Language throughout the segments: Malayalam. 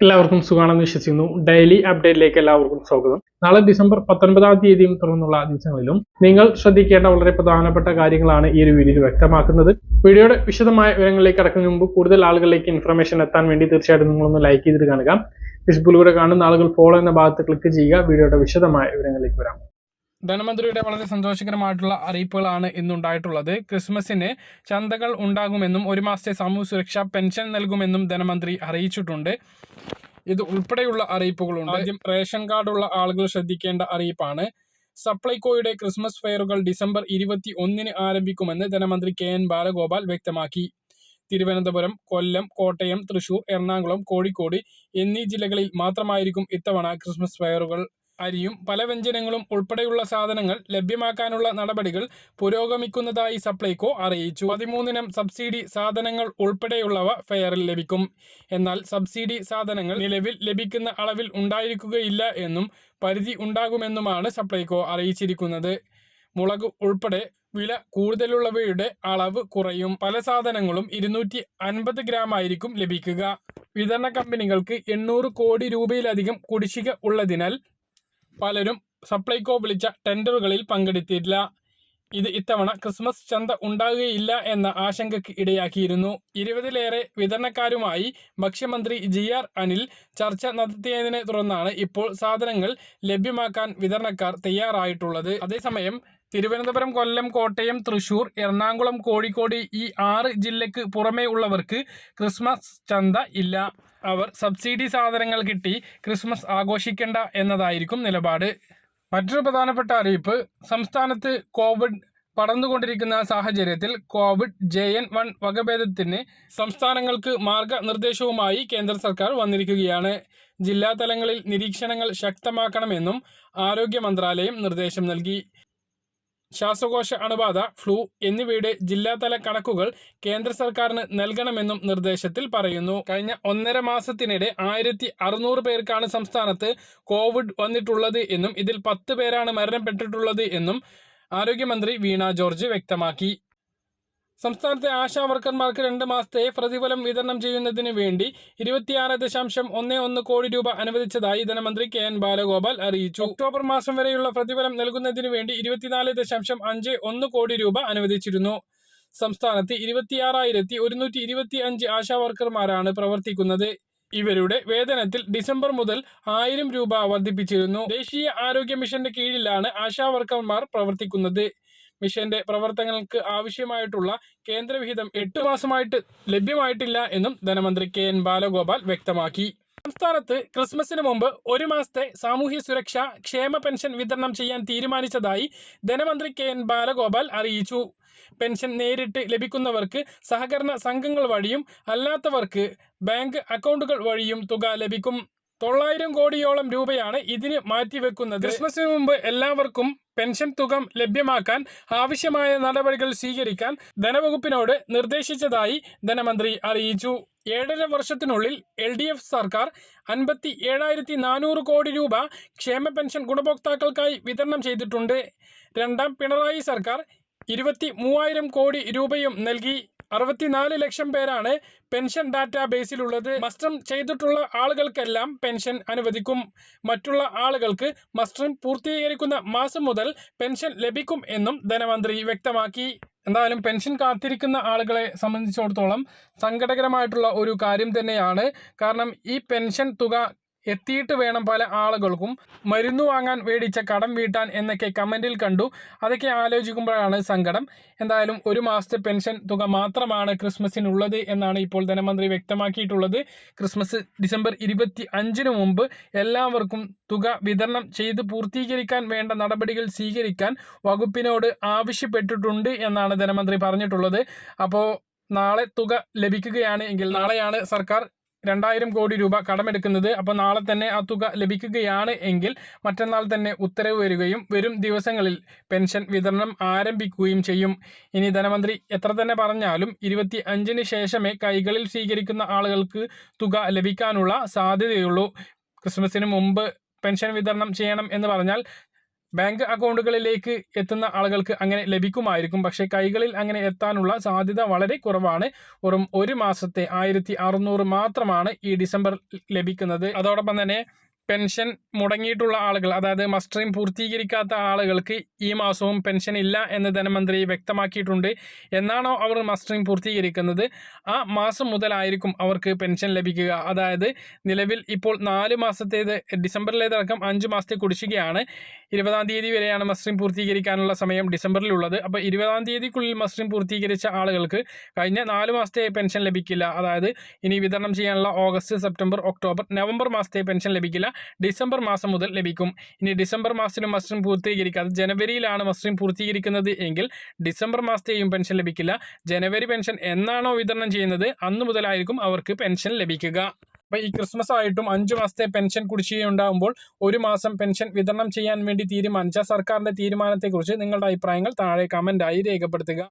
എല്ലാവർക്കും സുഖമാണെന്ന് വിശ്വസിക്കുന്നു. ഡെയിലി അപ്ഡേറ്റിലേക്ക് എല്ലാവർക്കും സ്വാഗതം. നാളെ ഡിസംബർ പത്തൊൻപതാം തീയതിയും തുടർന്നുള്ള ദിവസങ്ങളിലും നിങ്ങൾ ശ്രദ്ധിക്കേണ്ട വളരെ പ്രധാനപ്പെട്ട കാര്യങ്ങളാണ് ഈ ഒരു വീഡിയോയിൽ വ്യക്തമാക്കുന്നത്. വീഡിയോയുടെ വിശദമായ വിവരങ്ങളിലേക്ക് കടക്കുന്നതിന് മുമ്പ് കൂടുതൽ ആളുകളിലേക്ക് ഇൻഫർമേഷൻ എത്താൻ വേണ്ടി തീർച്ചയായിട്ടും നിങ്ങളൊന്ന് ലൈക്ക് ചെയ്തിട്ട് കാണുക. ഫേസ്ബുക്കിലൂടെ കാണുന്ന ആളുകൾ ഫോളോ എന്ന ഭാഗത്ത് ക്ലിക്ക് ചെയ്യുക. വീഡിയോയുടെ വിശദമായ വിവരങ്ങളിലേക്ക് വരാം. ധനമന്ത്രിയുടെ വളരെ സന്തോഷകരമായിട്ടുള്ള അറിയിപ്പുകളാണ് ഇന്നുണ്ടായിട്ടുള്ളത്. ക്രിസ്മസിന് ചന്തകൾ ഉണ്ടാകുമെന്നും ഒരു മാസത്തെ സാമൂഹ്യ സുരക്ഷാ പെൻഷൻ നൽകുമെന്നും ധനമന്ത്രി അറിയിച്ചിട്ടുണ്ട്. ഇത് ഉൾപ്പെടെയുള്ള അറിയിപ്പുകളുണ്ട്. ആദ്യം റേഷൻ കാർഡുള്ള ആളുകൾ ശ്രദ്ധിക്കേണ്ട അറിയിപ്പാണ്. സപ്ലൈകോയുടെ ക്രിസ്മസ് ഫെയറുകൾ ഡിസംബർ ഇരുപത്തി ഒന്നിന് ആരംഭിക്കുമെന്ന് ധനമന്ത്രി കെ എൻ ബാലഗോപാൽ വ്യക്തമാക്കി. തിരുവനന്തപുരം കൊല്ലം കോട്ടയം തൃശൂർ എറണാകുളം കോഴിക്കോട് എന്നീ ജില്ലകളിൽ മാത്രമായിരിക്കും ഇത്തവണ ക്രിസ്മസ് ഫെയറുകൾ അരിയും പല വ്യഞ്ജനങ്ങളും ഉൾപ്പെടെയുള്ള സാധനങ്ങൾ ലഭ്യമാക്കാനുള്ള നടപടികൾ പുരോഗമിക്കുന്നതായി സപ്ലൈകോ അറിയിച്ചു. പതിമൂന്നിനം സബ്സിഡി സാധനങ്ങൾ ഉൾപ്പെടെയുള്ളവ ഫെയറിൽ ലഭിക്കും. എന്നാൽ സബ്സിഡി സാധനങ്ങൾ നിലവിൽ ലഭിക്കുന്ന അളവിൽ ഉണ്ടായിരിക്കുകയില്ല എന്നും പരിധി ഉണ്ടാകുമെന്നുമാണ് സപ്ലൈകോ അറിയിച്ചിരിക്കുന്നത്. മുളക് ഉൾപ്പെടെ വില കൂടുതലുള്ളവയുടെ അളവ് കുറയും. പല സാധനങ്ങളും ഇരുന്നൂറ്റി അൻപത് ഗ്രാം ആയിരിക്കും ലഭിക്കുക. വിതരണ കമ്പനികൾക്ക് എണ്ണൂറ് കോടി രൂപയിലധികം കുടിശ്ശിക ഉള്ളതിനാൽ പലരും സപ്ലൈകോ വിളിച്ച ടെൻഡറുകളിൽ പങ്കെടുത്തിട്ടില്ല. ഇത് ഇത്തവണ ക്രിസ്മസ് ചന്ത ഉണ്ടാകുകയില്ല എന്ന ആശങ്കയ്ക്ക് ഇടയാക്കിയിരുന്നു. ഇരുപതിലേറെ വിതരണക്കാരുമായി ഭക്ഷ്യമന്ത്രി ജി ആർ അനിൽ ചർച്ച നടത്തിയതിനെ തുടർന്നാണ് ഇപ്പോൾ സാധനങ്ങൾ ലഭ്യമാക്കാൻ വിതരണക്കാർ തയ്യാറായിട്ടുള്ളത്. അതേസമയം തിരുവനന്തപുരം കൊല്ലം കോട്ടയം തൃശൂർ എറണാകുളം കോഴിക്കോട് ഈ ആറ് ജില്ലയ്ക്ക് പുറമേ ഉള്ളവർക്ക് ക്രിസ്മസ് ചന്ത ഇല്ല. അവർ സബ്സിഡി സാധനങ്ങൾ കിട്ടി ക്രിസ്മസ് ആഘോഷിക്കേണ്ട എന്നതായിരിക്കും നിലപാട്. മറ്റൊരു പ്രധാനപ്പെട്ട അറിയിപ്പ് സംസ്ഥാനത്ത് കോവിഡ് പടർന്നുകൊണ്ടിരിക്കുന്ന സാഹചര്യത്തിൽ കോവിഡ് ജെ എൻ വൺ വകഭേദത്തിന് സംസ്ഥാനങ്ങൾക്ക് മാർഗനിർദ്ദേശവുമായി കേന്ദ്ര സർക്കാർ വന്നിരിക്കുകയാണ്. ജില്ലാ തലങ്ങളിൽ നിരീക്ഷണങ്ങൾ ശക്തമാക്കണമെന്നും ആരോഗ്യ മന്ത്രാലയം നിർദ്ദേശം നൽകി. ശ്വാസകോശ അണുബാധ ഫ്ലൂ എന്നിവയുടെ ജില്ലാതല കണക്കുകൾ കേന്ദ്ര സർക്കാരിന് നൽകണമെന്നും നിർദ്ദേശത്തിൽ പറയുന്നു. കഴിഞ്ഞ ഒന്നര മാസത്തിനിടെ ആയിരത്തി അറുന്നൂറ് പേർക്കാണ് സംസ്ഥാനത്ത് കോവിഡ് വന്നിട്ടുള്ളത് എന്നും ഇതിൽ പത്ത് പേരാണ് മരണപ്പെട്ടിട്ടുള്ളത് എന്നും ആരോഗ്യമന്ത്രി വീണ ജോർജ് വ്യക്തമാക്കി. സംസ്ഥാനത്തെ ആശാ വർക്കർമാർക്ക് രണ്ട് മാസത്തെ പ്രതിഫലം വിതരണം ചെയ്യുന്നതിന് വേണ്ടി ഇരുപത്തിയാറ് ദശാംശം ഒന്ന് ഒന്ന് കോടി രൂപ അനുവദിച്ചതായി ധനമന്ത്രി കെ എൻ ബാലഗോപാൽ അറിയിച്ചു. ഒക്ടോബർ മാസം വരെയുള്ള പ്രതിഫലം നൽകുന്നതിന് വേണ്ടി ഇരുപത്തിനാല് ദശാംശം അഞ്ച് ഒന്ന് കോടി രൂപ അനുവദിച്ചിരുന്നു. സംസ്ഥാനത്ത് ഇരുപത്തിയാറായിരത്തി ഒരുന്നൂറ്റി ഇരുപത്തി അഞ്ച് ആശാ വർക്കർമാരാണ് പ്രവർത്തിക്കുന്നത്. ഇവരുടെ വേതനത്തിൽ ഡിസംബർ മുതൽ ആയിരം രൂപ വർദ്ധിപ്പിച്ചിരുന്നു. ദേശീയ ആരോഗ്യ മിഷന്റെ കീഴിലാണ് ആശാ വർക്കർമാർ പ്രവർത്തിക്കുന്നത്. മിഷന്റെ പ്രവർത്തനങ്ങൾക്ക് ആവശ്യമായിട്ടുള്ള കേന്ദ്രവിഹിതം എട്ട് മാസമായിട്ട് ലഭ്യമായിട്ടില്ല എന്നും ധനമന്ത്രി കെ എൻ ബാലഗോപാൽ വ്യക്തമാക്കി. സംസ്ഥാനത്ത് ക്രിസ്മസിന് മുമ്പ് ഒരു മാസത്തെ സാമൂഹ്യ സുരക്ഷ ക്ഷേമ പെൻഷൻ വിതരണം ചെയ്യാൻ തീരുമാനിച്ചതായി ധനമന്ത്രി കെ എൻ ബാലഗോപാൽ അറിയിച്ചു. പെൻഷൻ നേരിട്ട് ലഭിക്കുന്നവർക്ക് സഹകരണ സംഘങ്ങൾ വഴിയും അല്ലാത്തവർക്ക് ബാങ്ക് അക്കൗണ്ടുകൾ വഴിയും തുക ലഭിക്കും. തൊള്ളായിരം കോടിയോളം രൂപയാണ് ഇതിന് മാറ്റിവെക്കുന്നത്. ക്രിസ്മസിന് മുമ്പ് എല്ലാവർക്കും പെൻഷൻ തുക ലഭ്യമാക്കാൻ ആവശ്യമായ നടപടികൾ സ്വീകരിക്കാൻ ധനവകുപ്പിനോട് നിർദ്ദേശിച്ചതായി ധനമന്ത്രി അറിയിച്ചു. ഏഴര വർഷത്തിനുള്ളിൽ എൽ ഡി എഫ് സർക്കാർ അൻപത്തി ഏഴായിരത്തി നാനൂറ് കോടി രൂപ ക്ഷേമ പെൻഷൻ ഗുണഭോക്താക്കൾക്കായി വിതരണം ചെയ്തിട്ടുണ്ട്. രണ്ടാം പിണറായി സർക്കാർ ഇരുപത്തി മൂവായിരം കോടി രൂപയും നൽകി. അറുപത്തിനാല് ലക്ഷം പേരാണ് പെൻഷൻ ഡാറ്റാബേസിലുള്ളത്. മസ്റ്റർ ചെയ്തിട്ടുള്ള ആളുകൾക്കെല്ലാം പെൻഷൻ അനുവദിക്കും. മറ്റുള്ള ആളുകൾക്ക് മസ്റ്റർ പൂർത്തീകരിക്കുന്ന മാസം മുതൽ പെൻഷൻ ലഭിക്കും എന്നും ധനമന്ത്രി വ്യക്തമാക്കി. എന്തായാലും പെൻഷൻ കാത്തിരിക്കുന്ന ആളുകളെ സംബന്ധിച്ചിടത്തോളം സങ്കടകരമായിട്ടുള്ള ഒരു കാര്യം തന്നെയാണ്. കാരണം ഈ പെൻഷൻ തുക എത്തിയിട്ട് വേണം പല ആളുകൾക്കും. മരുന്ന് വാങ്ങാൻ മേടിച്ച കടം വീട്ടാൻ എന്നൊക്കെ കമന്റിൽ കണ്ടു. അതൊക്കെ ആലോചിക്കുമ്പോഴാണ് സങ്കടം. എന്തായാലും ഒരു മാസത്തെ പെൻഷൻ തുക മാത്രമാണ് ക്രിസ്മസിനുള്ളത് എന്നാണ് ഇപ്പോൾ ധനമന്ത്രി വ്യക്തമാക്കിയിട്ടുള്ളത്. ക്രിസ്മസ് ഡിസംബർ ഇരുപത്തി അഞ്ചിന് മുമ്പ് എല്ലാവർക്കും തുക വിതരണം ചെയ്ത് പൂർത്തീകരിക്കാൻ വേണ്ട നടപടികൾ സ്വീകരിക്കാൻ വകുപ്പിനോട് ആവശ്യപ്പെട്ടിട്ടുണ്ട് എന്നാണ് ധനമന്ത്രി പറഞ്ഞിട്ടുള്ളത്. അപ്പോൾ നാളെ തുക ലഭിക്കുകയാണ് എങ്കിൽ നാളെയാണ് സർക്കാർ രണ്ടായിരം കോടി രൂപ കടമെടുക്കുന്നത് അപ്പോൾ നാളെ തന്നെ ആ തുക ലഭിക്കുകയാണ് എങ്കിൽ മറ്റന്നാൾ തന്നെ ഉത്തരവ് വരികയും വരും ദിവസങ്ങളിൽ പെൻഷൻ വിതരണം ആരംഭിക്കുകയും ചെയ്യും. ഇനി ധനമന്ത്രി എത്ര തന്നെ പറഞ്ഞാലും ഇരുപത്തി അഞ്ചിന് ശേഷമേ കൈകളിൽ സ്വീകരിക്കുന്ന ആളുകൾക്ക് തുക ലഭിക്കാനുള്ള സാധ്യതയുള്ളൂ. ക്രിസ്മസിന് മുമ്പ് പെൻഷൻ വിതരണം ചെയ്യണം എന്ന് പറഞ്ഞാൽ ബാങ്ക് അക്കൗണ്ടുകളിലേക്ക് എത്തുന്ന ആളുകൾക്ക് അങ്ങനെ ലഭിക്കുമായിരിക്കും. പക്ഷേ കൈകളിൽ അങ്ങനെ എത്താനുള്ള സാധ്യത വളരെ കുറവാണ്. വെറും ഒരു മാസത്തെ ആയിരത്തി മാത്രമാണ് ഈ ഡിസംബർ ലഭിക്കുന്നത്. അതോടൊപ്പം തന്നെ പെൻഷൻ മുടങ്ങിയിട്ടുള്ള ആളുകൾ അതായത് മസ്റ്ററിംഗ് പൂർത്തീകരിക്കാത്ത ആളുകൾക്ക് ഈ മാസവും പെൻഷൻ ഇല്ല എന്ന് ധനമന്ത്രി വ്യക്തമാക്കിയിട്ടുണ്ട്. എന്നാണോ അവർ മസ്റ്ററിംഗ് പൂർത്തീകരിക്കുന്നത്? ആ മാസം മുതലായിരിക്കും അവർക്ക് പെൻഷൻ ലഭിക്കുക. അതായത് നിലവിൽ ഇപ്പോൾ നാല് മാസത്തേത് ഡിസംബറിലേതടക്കം അഞ്ച് മാസത്തെ കുടിശ്ശികയാണ്. ഇരുപതാം തീയതി വരെയാണ് മസ്റ്ററിംഗ് പൂർത്തീകരിക്കാനുള്ള സമയം ഡിസംബറിലുള്ളത്. അപ്പോൾ ഇരുപതാം തീയതിക്കുള്ളിൽ മസ്റ്ററിംഗ് പൂർത്തീകരിച്ച ആളുകൾക്ക് കഴിഞ്ഞ നാല് മാസത്തെ പെൻഷൻ ലഭിക്കില്ല. അതായത് ഇനി വിതരണം ചെയ്യാനുള്ള ഓഗസ്റ്റ് സെപ്റ്റംബർ ഒക്ടോബർ നവംബർ മാസത്തെ പെൻഷൻ ലഭിക്കില്ല. ഡിസംബർ മാസം മുതൽ ലഭിക്കും. ഇനി ഡിസംബർ മാസത്തിലും മസ്റ്ററിംഗ് പൂർത്തീകരിക്കാതെ ജനുവരിയിലാണ് മസ്റ്ററിംഗ് പൂർത്തീകരിക്കുന്നത് എങ്കിൽ ഡിസംബർ മാസത്തെയും പെൻഷൻ ലഭിക്കില്ല. ജനുവരി പെൻഷൻ എന്നാണോ വിതരണം ചെയ്യുന്നത് അന്ന് മുതലായിരിക്കും അവർക്ക് പെൻഷൻ ലഭിക്കുക. അപ്പോൾ ഈ ക്രിസ്മസ് ആയിട്ടും അഞ്ചു മാസത്തെ പെൻഷൻ കുടിശ്ശിക ഉണ്ടാകുമ്പോൾ ഒരു മാസം പെൻഷൻ വിതരണം ചെയ്യാൻ വേണ്ടി തീരുമാനിച്ച സർക്കാരിന്റെ തീരുമാനത്തെക്കുറിച്ച് നിങ്ങളുടെ അഭിപ്രായങ്ങൾ താഴെ കമന്റായി രേഖപ്പെടുത്തുക.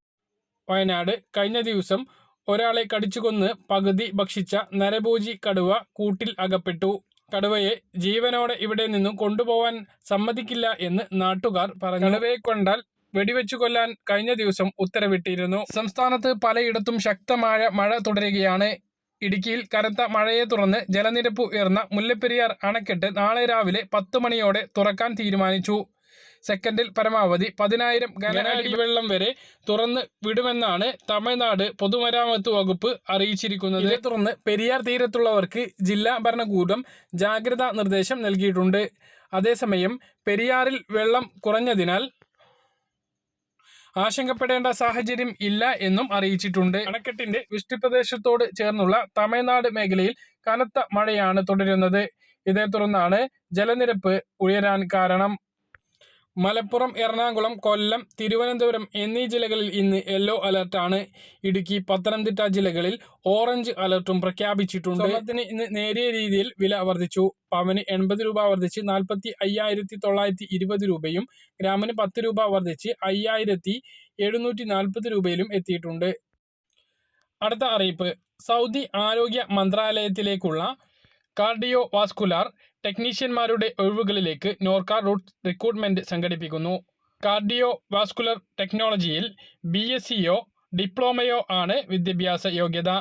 വയനാട് കഴിഞ്ഞ ദിവസം ഒരാളെ കടിച്ചുകൊന്ന് പകുതി ഭക്ഷിച്ച നരഭോജി കടുവ കൂട്ടിൽ അകപ്പെട്ടു. കടുവയെ ജീവനോടെ ഇവിടെ നിന്നും കൊണ്ടുപോവാൻ സമ്മതിക്കില്ല എന്ന് നാട്ടുകാർ പറഞ്ഞു. കടുവയെ കൊണ്ടാൽ വെടിവെച്ചു കൊല്ലാൻ കഴിഞ്ഞ ദിവസം ഉത്തരവിട്ടിരുന്നു. സംസ്ഥാനത്ത് പലയിടത്തും ശക്തമായ മഴ തുടരുകയാണ്. ഇടുക്കിയിൽ കനത്ത മഴയെ തുടർന്ന് ജലനിരപ്പ് ഉയർന്ന മുല്ലപ്പെരിയാർ അണക്കെട്ട് നാളെ രാവിലെ പത്ത് മണിയോടെ തുറക്കാൻ തീരുമാനിച്ചു. സെക്കൻഡിൽ പരമാവധി പതിനായിരം ഘനഅടി വെള്ളം വരെ തുറന്ന് വിടുമെന്നാണ് തമിഴ്നാട് പൊതുമരാമത്ത് വകുപ്പ് അറിയിച്ചിരിക്കുന്നത്. ഇതേ തുടർന്ന് പെരിയാർ തീരത്തുള്ളവർക്ക് ജില്ലാ ഭരണകൂടം ജാഗ്രതാ നിർദ്ദേശം നൽകിയിട്ടുണ്ട്. അതേസമയം പെരിയാറിൽ വെള്ളം കുറഞ്ഞതിനാൽ ആശങ്കപ്പെടേണ്ട സാഹചര്യം ഇല്ല എന്നും അറിയിച്ചിട്ടുണ്ട്. അണക്കെട്ടിന്റെ വൃഷ്ടിപ്രദേശത്തോട് ചേർന്നുള്ള തമിഴ്നാട് മേഖലയിൽ കനത്ത മഴയാണ് തുടരുന്നത്. ഇതേ തുടർന്നാണ് ജലനിരപ്പ് ഉയരാൻ കാരണം. മലപ്പുറം എറണാകുളം കൊല്ലം തിരുവനന്തപുരം എന്നീ ജില്ലകളിൽ ഇന്ന് യെല്ലോ അലർട്ടാണ്. ഇടുക്കി പത്തനംതിട്ട ജില്ലകളിൽ ഓറഞ്ച് അലർട്ടും പ്രഖ്യാപിച്ചിട്ടുണ്ട്. സ്വർണത്തിന് ഇന്ന് നേരിയ രീതിയിൽ വില വർദ്ധിച്ചു. പവന് എൺപത് രൂപ വർദ്ധിച്ച് നാൽപ്പത്തി അയ്യായിരത്തി തൊള്ളായിരത്തി ഇരുപത് രൂപയും ഗ്രാമിന് പത്ത് രൂപ വർദ്ധിച്ച് അയ്യായിരത്തി എഴുന്നൂറ്റി നാൽപ്പത് രൂപയിലും എത്തിയിട്ടുണ്ട്. അടുത്ത അറിയിപ്പ്. സൗദി ആരോഗ്യ മന്ത്രാലയത്തിലേക്കുള്ള കാർഡിയോ വാസ്കുലാർ ടെക്നീഷ്യന്മാരുടെ ഒഴിവുകളിലേക്ക് നോർക്ക റൂട്ട് റിക്രൂട്ട്മെന്റ് സംഘടിപ്പിക്കുന്നു. കാർഡിയോ വാസ്കുലർ ടെക്നോളജിയിൽ ബി എസ് സിയോ ഡിപ്ലോമയോ ആണ് വിദ്യാഭ്യാസ യോഗ്യത.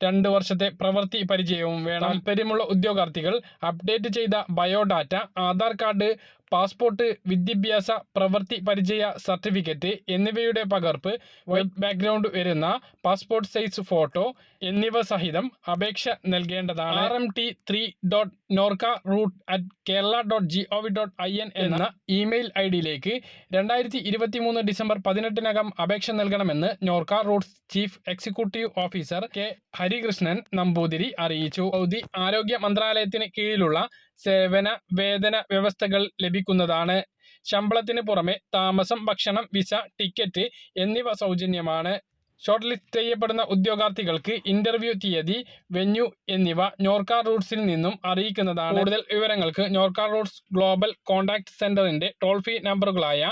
രണ്ട് വർഷത്തെ പ്രവൃത്തി പരിചയവും വേണം. താല്പര്യമുള്ള ഉദ്യോഗാർത്ഥികൾ അപ്ഡേറ്റ് ചെയ്ത ബയോഡാറ്റ ആധാർ കാർഡ് പാസ്പോർട്ട് വിദ്യാഭ്യാസ പ്രവൃത്തി പരിചയ സർട്ടിഫിക്കറ്റ് എന്നിവയുടെ പകർപ്പ് വൈറ്റ് ബാക്ക്ഗ്രൗണ്ട് വരുന്ന പാസ്പോർട്ട് സൈസ് ഫോട്ടോ എന്നിവ സഹിതം അപേക്ഷ നൽകേണ്ടതാണ്. R M T three dot Norka root at Kerala dot G O V dot I N എന്ന ഇമെയിൽ ഐ ഡിയിലേക്ക് രണ്ടായിരത്തി ഇരുപത്തി മൂന്ന് ഡിസംബർ പതിനെട്ടിനകം അപേക്ഷ നൽകണമെന്ന് Norka Roots chief executive officer K Harikrishnan Namboothiri അറിയിച്ചു. സൗദി ആരോഗ്യ മന്ത്രാലയത്തിന് കീഴിലുള്ള സേവന വേതന വ്യവസ്ഥകൾ ലഭിക്കുന്നതാണ്. ശമ്പളത്തിന് പുറമെ താമസം ഭക്ഷണം വിസ ടിക്കറ്റ് എന്നിവ സൗജന്യമാണ്. ഷോർട്ട് ലിസ്റ്റ് ചെയ്യപ്പെടുന്ന ഉദ്യോഗാർത്ഥികൾക്ക് ഇന്റർവ്യൂ തീയതി വെന്യൂ എന്നിവ നോർക്ക റൂട്ട്സിൽ നിന്നും അറിയിക്കുന്നതാണ്. കൂടുതൽ വിവരങ്ങൾക്ക് നോർക്ക റൂട്ട്സ് ഗ്ലോബൽ കോൺടാക്ട് സെന്ററിന്റെ ടോൾ ഫ്രീ നമ്പറുകളായ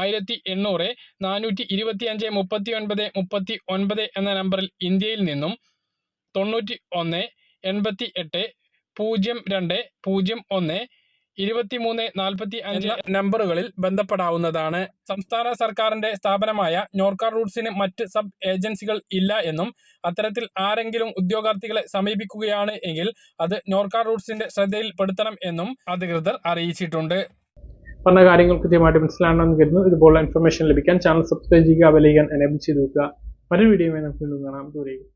ആയിരത്തി എണ്ണൂറ് നാനൂറ്റി ഇരുപത്തി അഞ്ച് മുപ്പത്തി ഒൻപത് മുപ്പത്തി ഒൻപത് എന്ന നമ്പറിൽ ഇന്ത്യയിൽ നിന്നും തൊണ്ണൂറ്റി ഒന്ന് എൺപത്തി എട്ട് പൂജ്യം രണ്ട് പൂജ്യം ഒന്ന് ഇരുപത്തിമൂന്ന് നാൽപ്പത്തി അഞ്ച് നമ്പറുകളിൽ ബന്ധപ്പെടാവുന്നതാണ്. സംസ്ഥാന സർക്കാരിന്റെ സ്ഥാപനമായ നോർക്ക റൂട്ട്സിന് മറ്റ് സബ് ഏജൻസികൾ ഇല്ല എന്നും അത്തരത്തിൽ ആരെങ്കിലും ഉദ്യോഗാർത്ഥികളെ സമീപിക്കുകയാണ് എങ്കിൽ അത് നോർക്ക റൂട്ട്സിന്റെ ശ്രദ്ധയിൽപ്പെടുത്തണം എന്നും അധികൃതർ അറിയിച്ചിട്ടുണ്ട്. പറഞ്ഞ കാര്യങ്ങൾ കൃത്യമായിട്ട് മനസ്സിലാണെന്ന് കരുതുന്നു. ഇതുപോലുള്ള ഇൻഫർമേഷൻ ലഭിക്കാൻ ചാനൽ സബ്സ്ക്രൈബ് ചെയ്യുക ബെലൈക്കൻ എനേബിൾ ചെയ്ത് വെക്കുക. മറ്റൊരു വീഡിയോ നമുക്ക് വീണ്ടും കാണാം. ദൂരേക്ക്